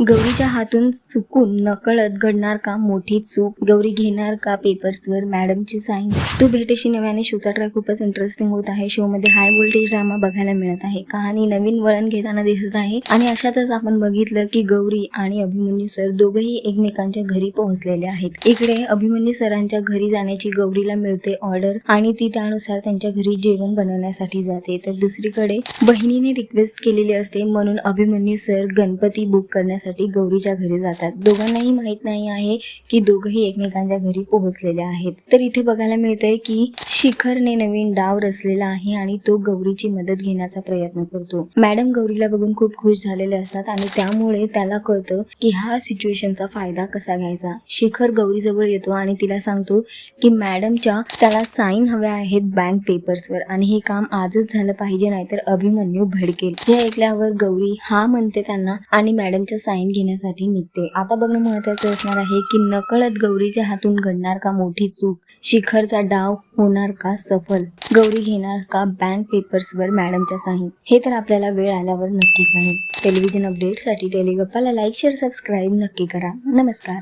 गौरीच्या हातून चुकून नकळत घडणार का मोठी चूक? गौरी घेणार का पेपर्सवर मॅडमची साईन तू भेटेशी नव्याने शोचा ट्रॅक खूपच इंटरेस्टिंग होत आहे. शो मध्ये हाय व्होल्टेज ड्रामा बघायला मिळत आहे. कहाणी नवीन वळण घेताना दिसत आहे. आणि अशातच आपण बघितलं की गौरी आणि अभिमन्यू सर दोघेही एकमेकांच्या घरी पोहोचलेले आहेत. इकडे अभिमन्यू सरांच्या घरी जाण्याची गौरीला मिळते ऑर्डर आणि ती त्यानुसार त्यांच्या घरी जेवण बनवण्यासाठी जाते. तर दुसरीकडे बहिणीने रिक्वेस्ट केलेली असते. म्हणून अभिमन्यू सर गणपती बुक करण्यासाठी गौरीच्या घरी जातात. दोघांनाही माहीत नाही आहे की दोघंही एकमेकांच्या घरी पोहोचलेले आहेत. तर इथे बघायला मिळतंय की शिखरने नवीन डाव रचलेला आहे आणि तो गौरीची मदत घेण्याचा प्रयत्न करतो. मॅडम गौरीला बघून खूप खुश झालेले असतात आणि त्यामुळे त्याला कळतं की हा सिच्युएशनचा फायदा कसा घ्यायचा. शिखर गौरीजवळ येतो आणि तिला सांगतो की मॅडमच्या त्याला साईन हव्या आहेत बँक पेपर्सवर आणि हे काम आजच झालं पाहिजे नाहीतर अभिमन्यू भडकेल. हे ऐकल्यावर गौरी हा म्हणते त्यांना आणि मॅडमच्या साईन घेण्यासाठी निघते. आता बघणं महत्वाचं असणार आहे की नकळत गौरीच्या हातून घडणार का मोठी चूक? शिखरचा डाव होणार का सफल? गौरी घेणार का बँक पेपर्सवर मॅडमच्या साईन हे तर आपल्याला वेळ आल्यावर नक्की कळेल. टेलिव्हिजन अपडेटसाठी टेलिगप्पाला लाईक शेअर सबस्क्राईब नक्की करा. नमस्कार.